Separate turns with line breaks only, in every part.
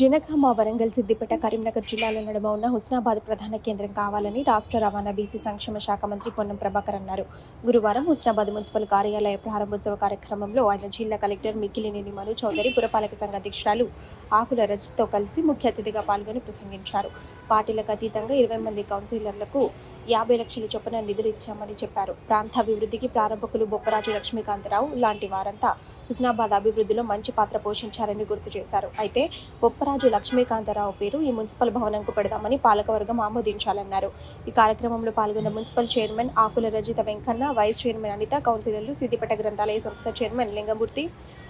జనగామ వరంగల్ సిద్దిపేట కరీంనగర్ జిల్లాల నడుమ ఉన్న హుస్నాబాద్ ప్రధాన కేంద్రం కావాలని రాష్ట్ర రవాణా బీసీ సంక్షేమ శాఖ మంత్రి పొన్నం ప్రభాకర్ అన్నారు. గురువారం హుస్నాబాద్ మున్సిపల్ కార్యాలయ ప్రారంభోత్సవ కార్యక్రమంలో ఆయన జిల్లా కలెక్టర్ మిక్కిలినేని మను చౌదరి పురపాలక సంఘ అధ్యక్షురాలు ఆకుల రజత్తో కలిసి ముఖ్య అతిథిగా పాల్గొని ప్రసంగించారు. పార్టీలకు అతీతంగా ఇరవై మంది కౌన్సిలర్లకు యాభై లక్షల చొప్పున నిధులు ఇచ్చామని చెప్పారు. ప్రాంత అభివృద్ధికి ప్రారంభకులు బొప్పరాజు లక్ష్మీకాంతరావు లాంటి వారంతా హుస్నాబాద్ అభివృద్ధిలో మంచి పాత్ర పోషించారని గుర్తు చేశారు. అయితే బొప్పరాజు లక్ష్మీకాంతరావు పేరు ఈ మున్సిపల్ భవనంకు పెడదామని పాలకవర్గం ఆమోదించాలన్నారు. ఈ కార్యక్రమంలో పాల్గొన్న municipal chairman Akula Rajitha Venkanna vice chairman Anitha కౌన్సిలర్లు సిద్దిపేట గ్రంథాలయ సంస్థ chairman Lingamurthy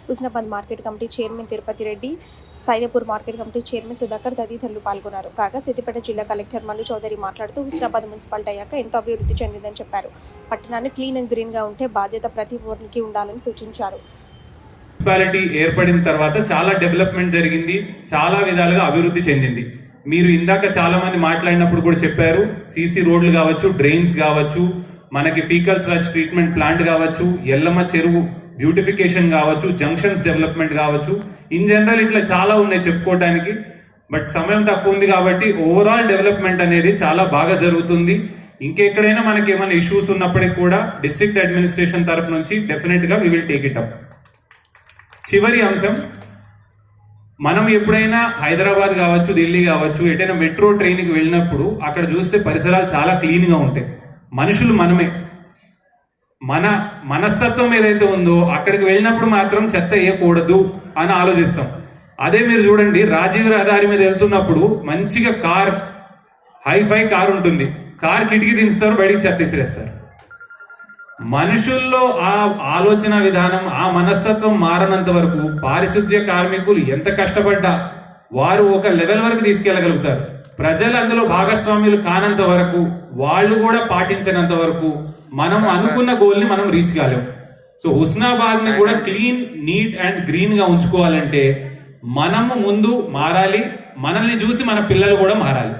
Husnabad market committee chairman Tirupati Reddy Saidapur market committee chairman Sudhakar తదితరులు పాల్గొన్నారు. కాగా సిద్దిపేట జిల్లా కలెక్టర్ మను చౌదరి మాట్లాడుతూ హుస్నాబాద్ మున్సిపాలిటీ అయ్యాక ఎంతో అభివృద్ధి చెందిందని చెప్పారు. పట్టణాన్ని క్లీన్ అండ్ గ్రీన్గా ఉంటే బాధ్యత ప్రతి ఊరికి ఉండాలని సూచించారు.
మున్సిపాలిటీ ఏర్పడిన తర్వాత చాలా డెవలప్మెంట్ జరిగింది చాలా విధాలుగా అభివృద్ధి చెందింది. మీరు ఇందాక చాలా మంది మాట్లాడినప్పుడు కూడా చెప్పారు సీసీ రోడ్లు కావచ్చు డ్రైన్స్ కావచ్చు మనకి ఫీకల్ స్లష్ ట్రీట్మెంట్ ప్లాంట్ కావచ్చు ఎల్లమ్మ చెరువు బ్యూటిఫికేషన్ కావచ్చు జంక్షన్స్ డెవలప్మెంట్ కావచ్చు. ఇన్ జనరల్ ఇట్లా చాలా ఉన్నాయి చెప్పుకోవటానికి. బట్ సమయం తక్కువ ఉంది కాబట్టి ఓవరాల్ డెవలప్మెంట్ అనేది చాలా బాగా జరుగుతుంది. ఇంకెక్కడైనా మనకి ఏమైనా ఇష్యూస్ ఉన్నప్పటికీ కూడా డిస్ట్రిక్ట్ అడ్మినిస్ట్రేషన్ తరఫు నుంచి డెఫినెట్గా విల్ టేక్ ఇట్ అప్ చివరి అంశం మనం ఎప్పుడైనా హైదరాబాద్ కావచ్చు ఢిల్లీ కావచ్చు ఎటైనా మెట్రో ట్రైన్కి వెళ్ళినప్పుడు అక్కడ చూస్తే పరిసరాలు చాలా క్లీన్గా ఉంటాయి. మనుషులు మనమే. మన మనస్తత్వం ఏదైతే ఉందో అక్కడికి వెళ్ళినప్పుడు మాత్రం చెత్త వేయకూడదు అని ఆలోచిస్తాం. అదే మీరు చూడండి రాజీవ్ రహదారి మీద వెళ్తున్నప్పుడు మంచిగా కార్ హైఫై కార్ ఉంటుంది. కార్ కిటికీ దించుతారు బయటికి చెత్త విసిరేస్తారు మనుషుల్లో ఆ ఆలోచన విధానం ఆ మనస్తత్వం మారనంత వరకు పారిశుద్ధ్య కార్మికులు ఎంత కష్టపడ్డా వారు ఒక లెవెల్ వరకు తీసుకెళ్ళగలుగుతారు. ప్రజలు అందులో భాగస్వాములు కానంత వరకు వాళ్ళు కూడా పాటించినంత వరకు మనం అనుకున్న గోల్ని మనం రీచ్ కాలేం. సో హుస్నాబాద్ని కూడా క్లీన్ నీట్ అండ్ గ్రీన్గా ఉంచుకోవాలంటే మనము ముందు మారాలి మనల్ని చూసి మన పిల్లలు కూడా మారాలి.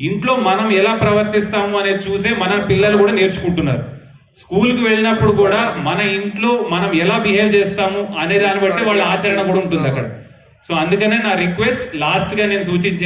ఇంట్లో మనం ఎలా ప్రవర్తిస్తాము అనేది చూసే మన పిల్లలు కూడా నేర్చుకుంటున్నారు. స్కూల్కి వెళ్ళినప్పుడు కూడా మన ఇంట్లో మనం ఎలా బిహేవ్ చేస్తాము అనే దాన్ని బట్టి వాళ్ళ ఆచరణ కూడా ఉంటుంది అక్కడ. సో అందుకనే నా రిక్వెస్ట్ లాస్ట్గా నేను సూచించే